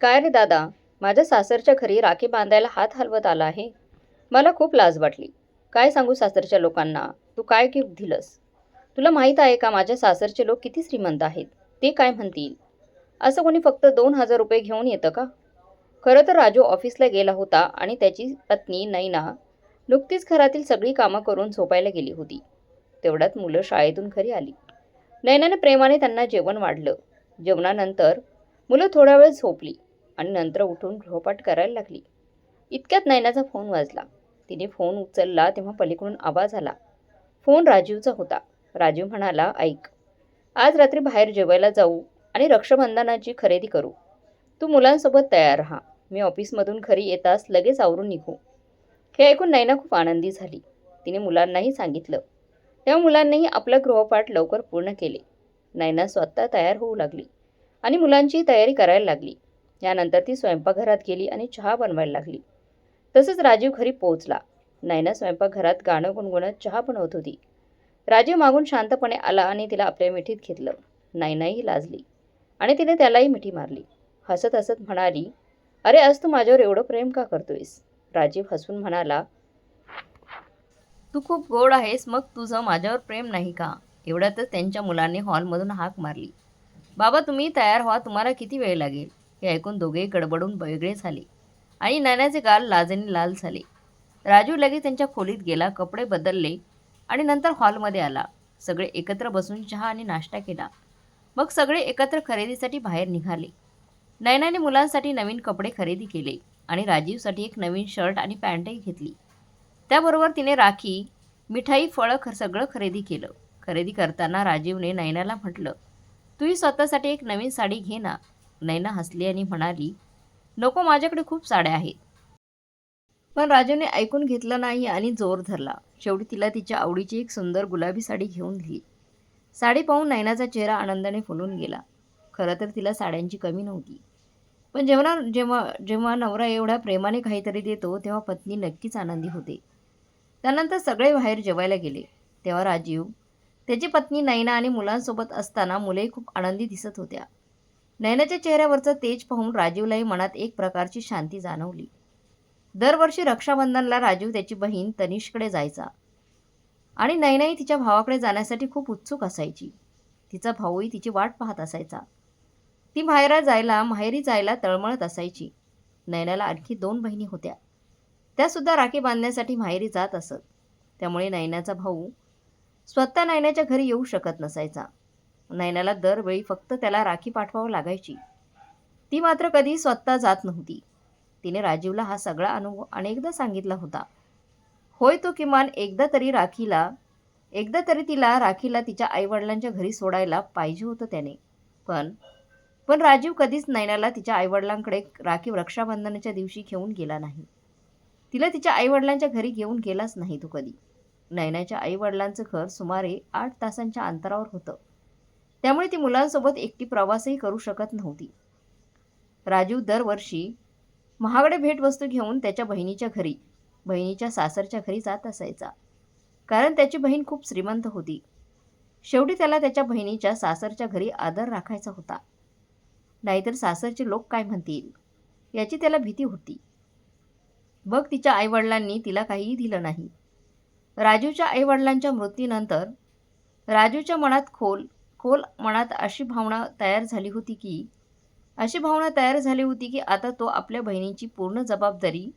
काय रे दादा? माझ्या सासरच्या घरी राखी बांधायला हात हलवत आला आहे. मला खूप लाज वाटली. काय सांगू सासरच्या लोकांना? तू काय गिफ्ट दिलंस तुला माहीत आहे का माझ्या सासरचे लोक किती श्रीमंत आहेत? ते काय म्हणतील? असं कोणी फक्त दोन हजार रुपये घेऊन येतं का? खरं तर राजू ऑफिसला गेला होता आणि त्याची पत्नी नैना नुकतीच घरातील सगळी कामं करून झोपायला गेली होती. तेवढ्यात मुलं शाळेतून घरी आली. नैनाने प्रेमाने त्यांना जेवण वाढलं. जेवणानंतर मुलं थोडा वेळ झोपली. आणि नंतर उठून गृहपाठ करायला लागली. इतक्यात नैनाचा फोन वाजला. तिने फोन उचलला तेव्हा पलीकडून आवाज आला. फोन राजीवचा होता. राजीव म्हणाला ऐक आज रात्री बाहेर जेवायला जाऊ आणि रक्षाबंधनाची खरेदी करू. तू मुलांसोबत तयार राहा. मी ऑफिसमधून घरी येताच लगेच आवरून निघू. हे ऐकून नैना खूप आनंदी झाली. तिने मुलांनाही सांगितलं. तेव्हा मुलांनीही आपलं गृहपाठ लवकर पूर्ण केले. नैना स्वतः तयार होऊ लागली आणि मुलांची तयारी करायला लागली. यानंतर ती स्वयंपाकघरात गेली आणि चहा बनवायला लागली. तसंच राजीव घरी पोहोचला. नैना स्वयंपाकघरात गाणं गुणगुणत चहा बनवत होती. राजीव मागून शांतपणे आला आणि तिला आपल्या मिठीत घेतलं. नायनाही लाजली आणि तिने त्यालाही मिठी मारली. हसत हसत म्हणाली अरे आज तू माझ्यावर एवढं प्रेम का करतोयस? राजीव हसून म्हणाला तू खूप गोड आहेस मग तुझं माझ्यावर प्रेम नाही का? एवढ्यातच त्यांच्या मुलांनी हॉलमधून हाक मारली. बाबा तुम्ही तयार व्हा तुम्हाला किती वेळ लागेल? हे ऐकून दोघेही गडबडून वेगळे झाले. आणि नैनाचे गाल लाजेने लाल झाले. राजू लगेच त्यांच्या खोलीत गेला कपडे बदलले आणि नंतर हॉलमध्ये आला. सगळे एकत्र बसून चहा आणि नाश्ता केला. मग सगळे एकत्र खरेदीसाठी बाहेर निघाले. नैनाने मुलांसाठी नवीन कपडे खरेदी केले आणि राजीवसाठी एक नवीन शर्ट आणि पॅन्टही घेतली. त्याबरोबर तिने राखी मिठाई फळं ख सगळं खरेदी केलं. खरेदी करताना राजीवने नैनाला म्हटलं तूही स्वतःसाठी एक नवीन साडी घे ना. नैना हसली आणि म्हणाली नको माझ्याकडे खूप साड्या आहेत. पण राजूने ऐकून घेतलं नाही आणि जोर धरला. शेवटी तिला तिच्या आवडीची एक सुंदर गुलाबी साडी घेऊन दिली. साडी पाहून नैनाचा चेहरा आनंदाने फुलून गेला. खरं तर तिला साड्यांची कमी नव्हती. पण जेव्हा जेव्हा जेव्हा नवरा एवढ्या प्रेमाने काहीतरी देतो तेव्हा पत्नी नक्कीच आनंदी होते. त्यानंतर सगळे बाहेर जेवायला गेले. तेव्हा राजीव त्याची पत्नी नैना आणि मुलांसोबत असताना मुले खूप आनंदी दिसत होत्या. नैनाच्या चेहऱ्यावरचं तेज पाहून राजीवलाही मनात एक प्रकारची शांती जाणवली. दरवर्षी रक्षाबंधनला राजीव त्याची बहीण तनिषकडे जायचा. आणि नैनाही तिच्या भावाकडे जाण्यासाठी खूप उत्सुक असायची. तिचा भाऊही तिची वाट पाहत असायचा. ती माहेरा जायला माहेरी जायला तळमळत असायची. नैनाला आणखी दोन बहिणी होत्या. त्यासुद्धा राखी बांधण्यासाठी माहेरी जात असत. त्यामुळे नैनाचा भाऊ स्वतः नैनाच्या घरी येऊ शकत नसायचा. नैनाला दरवेळी फक्त त्याला राखी पाठवावं लागायची. ती मात्र कधी स्वतः जात नव्हती. तिने राजीवला हा सगळा अनुभव अनेकदा सांगितला होता. होय तो किमान एकदा तरी राखीला एकदा तरी तिला राखीला तिच्या आईवडिलांच्या घरी सोडायला पाहिजे होतं त्याने. पण पण राजीव कधीच नैनाला तिच्या आईवडिलांकडे राखी रक्षाबंधनाच्या दिवशी घेऊन गेला नाही. तिला तिच्या आईवडिलांच्या घरी घेऊन गेलाच नाही तो कधी. नैनाच्या आईवडिलांचं घर सुमारे आठ तासांच्या अंतरावर होतं. त्यामुळे ती मुलांसोबत एकटी प्रवासही करू शकत नव्हती. राजीव दरवर्षी महागडे भेटवस्तू घेऊन त्याच्या बहिणीच्या घरी बहिणीच्या सासरच्या घरी जात असायचा. कारण त्याची बहीण खूप श्रीमंत होती. शेवटी त्याला त्याच्या बहिणीच्या सासरच्या घरी आदर राखायचा होता. नाहीतर सासरचे लोक काय म्हणतील? याची त्याला भीती होती. बघ तिच्या आईवडिलांनी तिला काहीही दिलं नाही. राजूच्या आईवडिलांच्या मृत्यूनंतर राजूच्या मनात खोल खोल मनात अशी भावना तयार झाली होती की अशी भावना तयार झाली होती की आता तो आपल्या बहिणीची पूर्ण जबाबदारी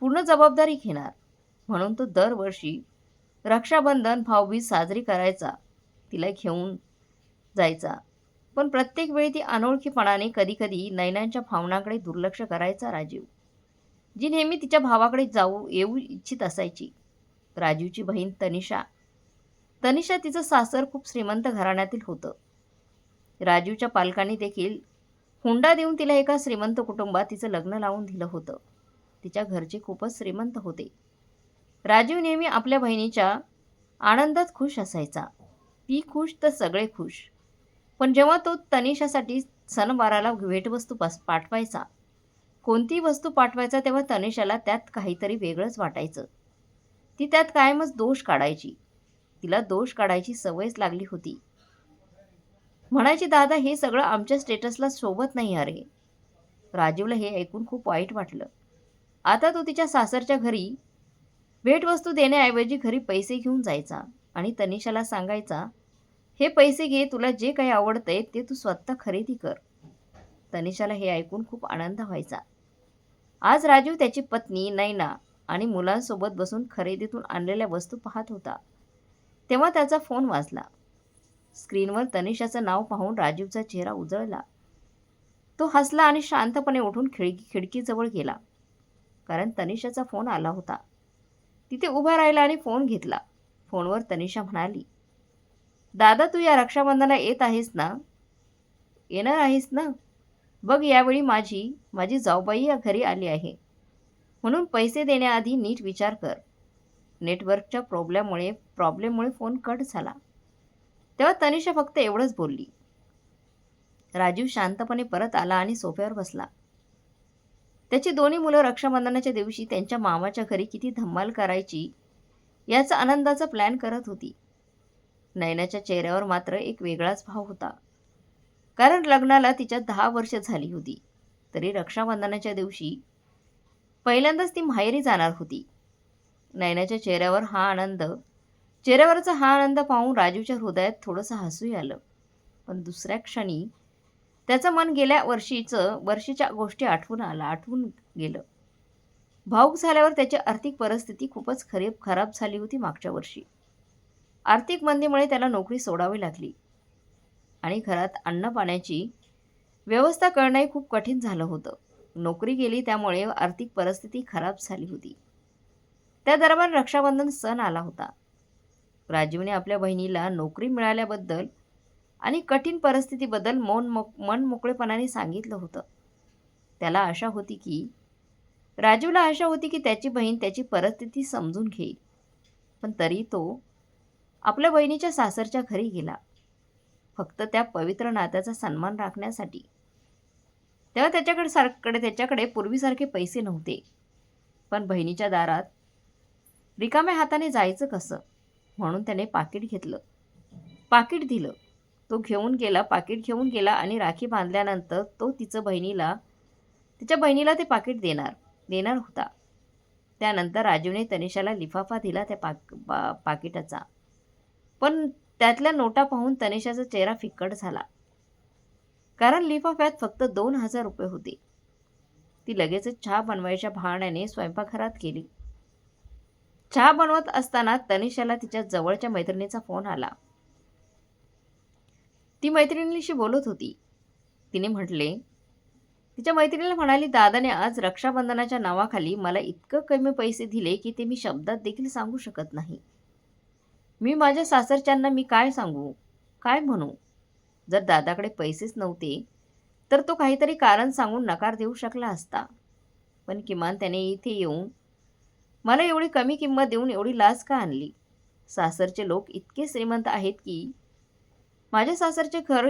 पूर्ण जबाबदारी घेणार. म्हणून तो दरवर्षी रक्षाबंधन भाऊबीज साजरी करायचा तिला घेऊन जायचा. पण प्रत्येक वेळी ती अनोळखीपणाने कधीकधी नैनांच्या भावनांकडे दुर्लक्ष करायचा राजीव जी नेहमी तिच्या भावाकडे जाऊ येऊ इच्छित असायची. राजीवची बहीण तनिषा तनिषा तिचं सासर खूप श्रीमंत घराण्यातील होतं. राजीवच्या पालकांनी देखील हुंडा देऊन तिला एका श्रीमंत कुटुंबात तिचं लग्न लावून दिलं होतं. तिच्या घरचे खूपच श्रीमंत होते. राजीव नेहमी आपल्या बहिणीच्या आनंदात खुश असायचा. ती खुश तर सगळे खुश. पण जेव्हा तो तनिषासाठी सणवाराला भेटवस्तू पास पाठवायचा कोणतीही वस्तू पाठवायचा तेव्हा तनिषाला त्यात काहीतरी वेगळंच वाटायचं. ती त्यात कायमच दोष काढायची. तिला दोष काढायची सवयच लागली होती. म्हणायचे दादा हे सगळं आमच्या स्टेटसला सोबत नाही अरे. राजीवला हे ऐकून खूप वाईट वाटलं. आता तो तिच्या सासरच्या घरी भेटवस्तू देण्याऐवजी घरी पैसे घेऊन जायचा आणि तनिषाला सांगायचा हे पैसे घे तुला जे काही आवडतंय ते तू स्वतः खरेदी कर. तनिषाला हे ऐकून खूप आनंद व्हायचा. आज राजीव त्याची पत्नी नैना आणि मुलांसोबत बसून खरेदीतून आणलेल्या वस्तू पाहत होता. तेव्हा त्याचा फोन वाजला. स्क्रीनवर तनिषाचं नाव पाहून राजीवचा चेहरा उजळला. तो हसला आणि शांतपणे उठून खिडकी खिडकीजवळ गेला. कारण तनिषाचा फोन आला होता. तिथे उभा राहिला आणि फोन घेतला. फोनवर तनिषा म्हणाली दादा तू या रक्षाबंधनाला येत आहेस ना? येणार आहेस ना? बघ यावेळी माझी माझी जाऊबाई या घरी आली आहे. म्हणून पैसे देण्याआधी नीट विचार कर. नेटवर्कच्या प्रॉब्लेममुळे प्रॉब्लेममुळे फोन कट झाला. तेव्हा तनिषा फक्त एवढंच बोलली. राजीव शांतपणे परत आला आणि सोफ्यावर बसला. त्याची दोन्ही मुलं रक्षाबंधनाच्या दिवशी त्यांच्या मामाच्या घरी किती धम्माल करायची याचा आनंदाचा प्लॅन करत होती. नयनाच्या चेहऱ्यावर मात्र एक वेगळाच भाव होता. कारण लग्नाला तिच्या दहा वर्ष झाली होती. तरी रक्षाबंधनाच्या दिवशी पहिल्यांदाच ती माहेरी जाणार होती. नयनाच्या चेहऱ्यावर हा आनंद चेहऱ्यावरचा हा आनंद पाहून राजूच्या हृदयात थोडंसं हसूही आलं. पण दुसऱ्या क्षणी त्याचं मन गेल्या वर्षीचं वर्षीच्या गोष्टी आठवून आला आठवून गेलं. भाऊक झाल्यावर त्याची आर्थिक परिस्थिती खूपच खरीब खराब झाली होती मागच्या वर्षी. आर्थिक मंदीमुळे त्याला नोकरी सोडावी लागली. आणि घरात अन्नपाण्याची व्यवस्था करणंही खूप कठीण झालं होतं. नोकरी गेली त्यामुळे आर्थिक परिस्थिती खराब झाली होती. त्या दरम्यान रक्षाबंधन सण आला होता. राजीवने आपल्या बहिणीला नोकरी मिळाल्याबद्दल आणि कठीण परिस्थितीबद्दल मौन मोक मन मोकळेपणाने सांगितलं होतं. त्याला आशा होती की राजीवला आशा होती की त्याची बहीण त्याची परिस्थिती समजून घेईल. पण तरी तो आपल्या बहिणीच्या सासरच्या घरी गेला. फक्त त्या पवित्र नात्याचा सन्मान राखण्यासाठी. तेव्हा त्याच्याकडे सारकडे त्याच्याकडे पूर्वीसारखे पैसे नव्हते. पण बहिणीच्या दारात रिकाम्या हाताने जायचं कसं? म्हणून त्याने पाकिट घेतलं. पाकिट दिलं. तो घेऊन गेला पाकिट घेऊन गेला आणि राखी बांधल्यानंतर तो तिचं बहिणीला तिच्या बहिणीला ते पाकिट देणार देणार होता. त्यानंतर राजीवने तनिषाला लिफाफा दिला त्या पाक पा पाकिटाचा. पण त्यातल्या नोटा पाहून तनिषाचा चेहरा फिक्कट झाला. कारण लिफाफ्यात फक्त दोन हजार रुपये होते. ती लगेचच चहा बनवायच्या बहाण्याने स्वयंपाकघरात गेली. चहा बनवत असताना तनिषाला तिच्या जवळच्या मैत्रिणीचा फोन आला. ती मैत्रिणीशी बोलत होती. तिने म्हटले तिच्या मैत्रिणीला म्हणाली दादाने आज रक्षाबंधनाच्या नावाखाली मला इतकं कमी पैसे दिले की ते मी शब्दात देखील सांगू शकत नाही. मी माझ्या सासरच्यांना मी काय सांगू? काय म्हणू? जर दादाकडे पैसेच नव्हते तर तो काहीतरी कारण सांगून नकार देऊ शकला असता. पण किमान त्याने इथे येऊन मला एवढी कमी किंमत देऊन एवढी लाज का आणली? सासरचे लोक इतके श्रीमंत आहेत की माझ्या सासरचे घर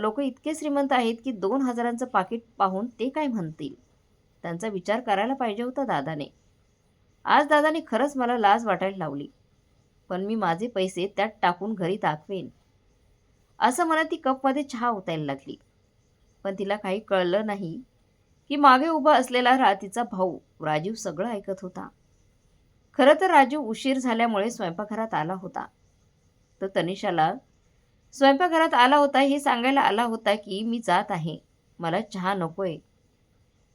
लोक इतके श्रीमंत आहेत की दोन हजारांचं पाकिट पाहून ते काय म्हणतील? त्यांचा विचार करायला पाहिजे होता दादाने. आज दादाने खरंच मला लाज वाटायला लावली. पण मी माझे पैसे त्यात टाकून घरी दाखवेन. असं मला ती कपमध्ये चहा ओतायला लागली. पण तिला काही कळलं नाही की मागे उभा असलेला रा तिचा भाऊ राजीव सगळं ऐकत होता. खरं तर राजू उशीर झाल्यामुळे स्वयंपाकघरात आला होता. तर तनिषाला स्वयंपाकघरात आला होता हे सांगायला आला होता की मी जात आहे. मला चहा नकोय.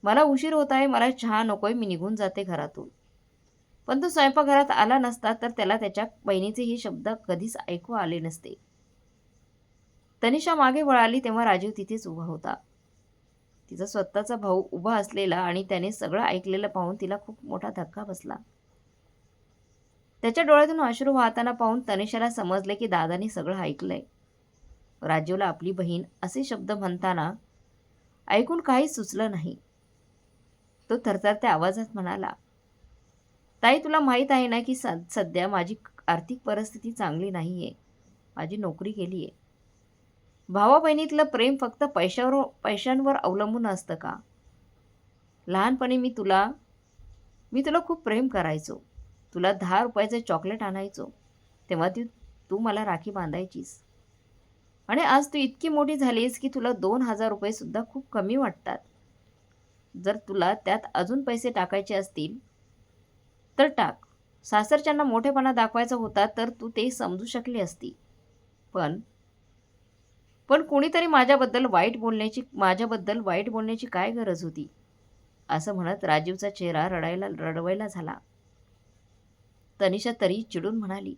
मला उशीर होत आहे मला चहा नकोय मी निघून जाते घरातून. पण तो स्वयंपाकघरात आला नसता तर त्याला त्याच्या बहिणीचे हे शब्द कधीच ऐकू आले नसते. तनिषा मागे वळाली तेव्हा राजीव तिथेच उभा होता. तिचा स्वतःचा भाऊ उभा असलेला आणि त्याने सगळं ऐकलेलं पाहून तिला खूप मोठा धक्का बसला. त्याच्या डोळ्यातून अश्रू वाहताना पाहून तनिषाला समजले की दादाने सगळं ऐकलंय. राजीवला आपली बहीण असे शब्द म्हणताना ऐकून काहीच सुचलं नाही. तो थरथरत्या आवाजात म्हणाला ताई तुला माहीत आहे ना की स सध्या माझी आर्थिक परिस्थिती चांगली नाही आहे माझी नोकरी गेली आहे भावा बहिणीतलं प्रेम फक्त पैशावर पैशांवर अवलंबून असतं का? लहानपणी मी तुला मी तुला खूप प्रेम करायचो. तुला दहा रुपयाचं चॉकलेट आणायचो तेव्हा ती तू मला राखी बांधायचीस. आणि आज तू इतकी मोठी झालीस की तुला दोन हजार रुपयेसुद्धा खूप कमी वाटतात. जर तुला त्यात अजून पैसे टाकायचे असतील तर टाक. सासरच्यांना मोठेपणा दाखवायचा होता तर तू ते समजू शकली असती. पण पण कोणीतरी माझ्याबद्दल वाईट बोलण्याची माझ्याबद्दल वाईट बोलण्याची काय गरज होती? असं म्हणत राजीवचा चेहरा रडायला रडवायला झाला. तनिषा तरी चिडून म्हणाली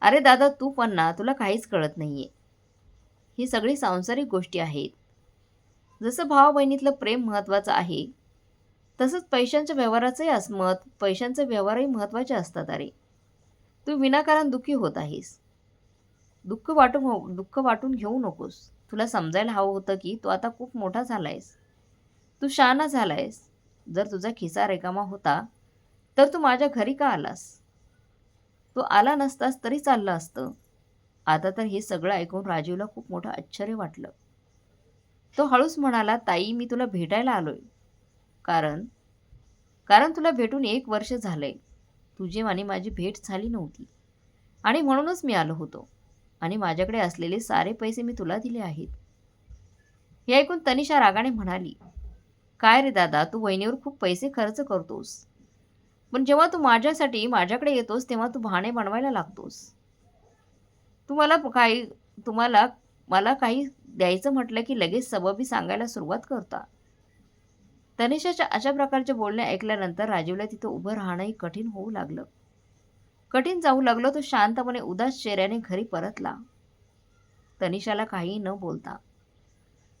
अरे दादा तू पण ना तुला काहीच कळत नाही आहे ही सगळी सांसारिक गोष्टी आहेत. जसं भावा बहिणीतलं प्रेम महत्त्वाचं आहे तसंच पैशांच्या व्यवहाराचंही असमत पैशांचे व्यवहारही महत्त्वाचे असतात अरे. तू विनाकारण दुःखी होत आहेस. दुःख वाटून हो दुःख वाटून घेऊ नकोस. तुला समजायला हवं होतं की तू आता खूप मोठा झालायस. तू शहाणा झालायस. जर तुझा खिसा रेकामा होता तर तू माझ्या घरी का आलास? तू आला नसतास तरी चाललं असतं. आता तर हे सगळं ऐकून राजीवला खूप मोठं आश्चर्य वाटलं. तो हळूच म्हणाला ताई मी तुला भेटायला आलोय. कारण? कारण तुला भेटून एक वर्ष झालंय. तुझी आणि माझी भेट झाली नव्हती. आणि म्हणूनच मी आलो होतो. आणि माझ्याकडे असलेले सारे पैसे मी तुला दिले आहेत. हे ऐकून तनिषा रागाने म्हणाली काय रे दादा तू वहिनीवर खूप पैसे खर्च करतोस. पण जेव्हा तू माझ्यासाठी माझ्याकडे येतोस तेव्हा तू बहाणे बनवायला लागतोस. तुम्हाला काही तुम्हाला मला काही द्यायचं म्हटलं की लगेच सबबी सांगायला सुरुवात करता. तनिषाच्या अशा प्रकारचे बोलणे ऐकल्यानंतर राजीवला तिथं उभं राहणंही कठीण होऊ लागलं. कठीण जाऊ लागलं तो शांतपणे उदास चेहऱ्याने घरी परतला. तनिषाला काही न बोलता.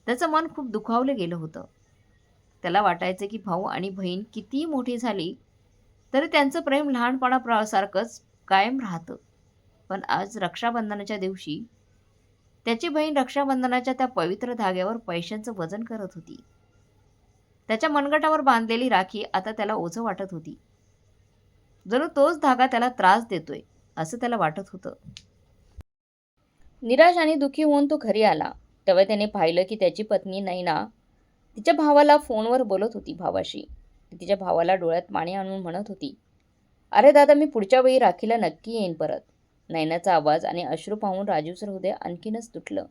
त्याचं मन खूप दुखावलं गेलं होतं. त्याला वाटायचं की भाऊ आणि बहीण कितीही मोठी झाली तरी त्यांचं प्रेम लहानपणासारखंच कायम राहतं. पण आज रक्षाबंधनाच्या दिवशी त्याची बहीण रक्षाबंधनाच्या त्या पवित्र धाग्यावर पैशांचं वजन करत होती. त्याच्या मनगटावर बांधलेली राखी आता त्याला ओझं वाटत होती. जणू तोच धागा त्याला त्रास देतोय असं त्याला वाटत होतं. निराश आणि दुःखी होऊन तो घरी आला. तेव्हा त्याने पाहिलं की त्याची पत्नी नैना तिच्या भावाला फोनवर बोलत होती भावाशी. ती तिच्या भावाला डोळ्यात पाणी आणून म्हणत होती. अरे दादा मी पुढच्या वेळी राखीला नक्की येईन परत. नैनाचा आवाज आणि अश्रू पाहून राजूचं हृदय आणखीनच तुटलं.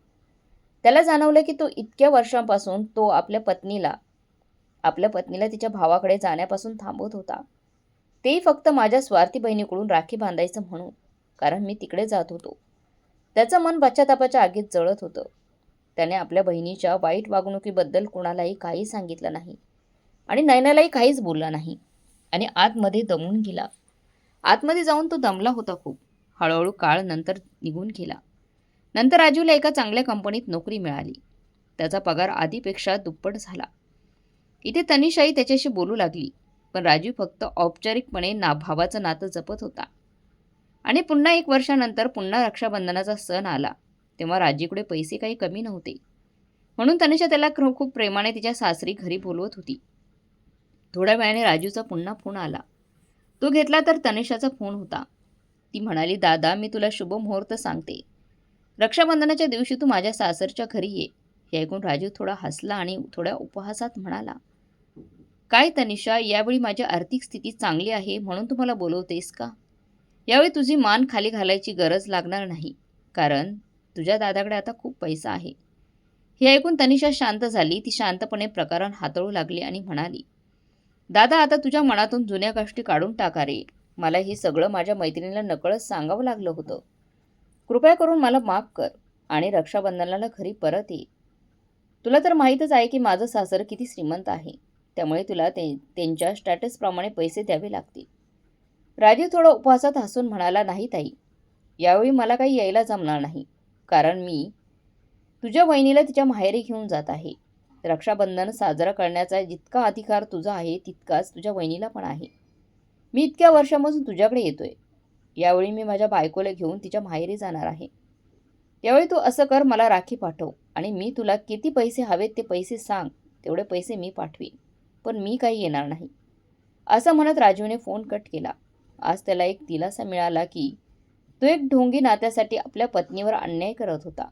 त्याला जाणवलं की तो इतक्या वर्षांपासून तो आपल्या पत्नीला आपल्या पत्नीला तिच्या भावाकडे जाण्यापासून थांबवत होता. तेही फक्त माझ्या स्वार्थी बहिणीकडून राखी बांधायचं म्हणून कारण मी तिकडे जात होतो. त्याचं मन पश्चातापाच्या आगीत जळत होतं. त्याने आपल्या बहिणीच्या वाईट वागणुकीबद्दल कुणालाही काही सांगितलं नाही. आणि नयनालाही काहीच बोलला नाही. आणि आतमध्ये दमून गेला. आतमध्ये जाऊन तो दमला होता खूप. हळूहळू काळ नंतर निघून गेला. नंतर राजूला एका चांगल्या कंपनीत नोकरी मिळाली. त्याचा पगार आधीपेक्षा दुप्पट झाला. इथे तनिषाई त्याच्याशी बोलू लागली. पण राजू फक्त औपचारिकपणे ना भावाचं नातं जपत होता. आणि पुन्हा एक वर्षानंतर पुन्हा रक्षाबंधनाचा सण आला. तेव्हा राजीकडे पैसे काही कमी नव्हते. म्हणून तनिषा त्याला खूप प्रेमाने तिच्या सासरी घरी बोलवत होती. थोड्या वेळाने राजूचा पुन्हा फोन आला. तो घेतला तर तनिषाचा फोन होता. ती म्हणाली दादा मी तुला शुभ मुहूर्त सांगते. रक्षाबंधनाच्या दिवशी तू माझ्या सासरच्या घरी ये. हे ऐकून राजू थोडा हसला आणि थोड्या उपहासात म्हणाला काय तनिषा यावेळी माझी आर्थिक स्थिती चांगली आहे म्हणून तू मला बोलवतेस का? यावेळी तुझी मान खाली घालायची गरज लागणार नाही कारण तुझ्या दादाकडे आता खूप पैसा आहे. हे ऐकून तनिषा शांत झाली. ती शांतपणे प्रकरण हाताळू लागली आणि म्हणाली दादा आता तुझ्या मनातून जुन्या गोष्टी काढून टाका रे. मला हे सगळं माझ्या मैत्रिणीला नकळत सांगावं लागलं होतं. कृपया करून मला माफ कर आणि रक्षाबंधनाला घरी परत ये. तुला तर माहीतच आहे की माझं सासर किती श्रीमंत आहे. त्यामुळे तुला ते त्यांच्या स्टॅटसप्रमाणे पैसे द्यावे लागतील. राजीव थोडा उपवासात हसून म्हणाला नाही ताई यावेळी मला काही यायला जमणार नाही. कारण मी तुझ्या वहिनीला तिच्या माहेरी घेऊन जात आहे. रक्षाबंधन साजरा करण्याचा जितका अधिकार तुझा आहे तितकाच तुझ्या वहिनीला पण आहे. मी इतक्या वर्षापासून तुझ्याकडे येतोय. यावेळी मी माझ्या बायकोला घेऊन तिच्या माहेरी जाणार आहे. त्यावेळी तू असं कर मला राखी पाठव आणि मी तुला किती पैसे हवेत ते पैसे सांग तेवढे पैसे मी पाठवीन. पण मी काही येणार नाही. असं म्हणत राजीवने फोन कट केला. आज त्याला एक दिलासा मिळाला की तो एक ढोंगी नात्यासाठी आपल्या पत्नीवर अन्याय करत होता.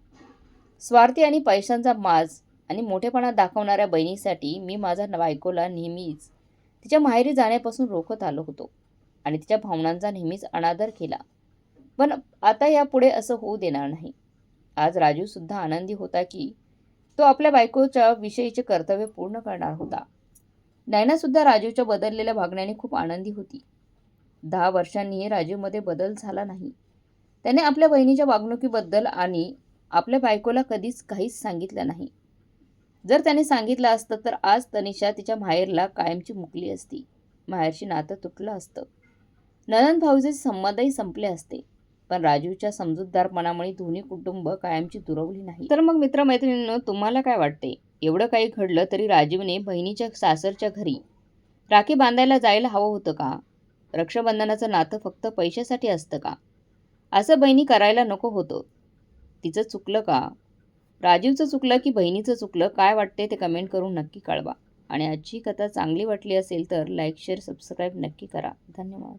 स्वार्थी आणि पैशांचा माज आणि मोठेपणा दाखवणाऱ्या बहिणीसाठी मी माझ्या बायकोला नेहमीच तिच्या माहेरी जाण्यापासून रोखत आलो होतो आणि तिच्या भावनांचा नेहमीच अनादर केला. पण आता यापुढे असं होऊ देणार नाही. आज राजूसुद्धा आनंदी होता की तो आपल्या बायकोच्या विषयीचे कर्तव्य पूर्ण करणार होता. नैनासुद्धा राजीवच्या बदललेल्या वागण्याने खूप आनंदी होती. दहा वर्षांनीही राजीवमध्ये बदल झाला नाही. त्याने आपल्या बहिणीच्या वागणुकीबद्दल आणि आपल्या बायकोला कधीच काहीच सांगितलं नाही. जर त्याने सांगितलं असतं तर आज तनिषा तिच्या माहेरला कायमची मुकली असती. माहेरशी नातं तुटलं असतं. ननंद भाऊचे संवादही संपले असते. पण राजीवच्या समजूतदारपणामुळे दोन्ही कुटुंब कायमची दुरवली नाही तर मग मित्रमैत्रिणींनो तुम्हाला काय वाटते? एवढं काही घडलं तरी राजीवने बहिणीच्या सासरच्या घरी राखी बांधायला जायला हवं होतं का? रक्षाबंधनाचं नातं फक्त पैशासाठी असतं का? असं बहिणी करायला नको होतं. तिचं चुकलं का? राजीवचं चुकलं की बहिणीचं चुकलं? काय वाटते ते कमेंट करून नक्की कळवा. आणि आजची कथा चांगली वाटली असेल तर लाईक शेअर सबस्क्राईब नक्की करा. धन्यवाद.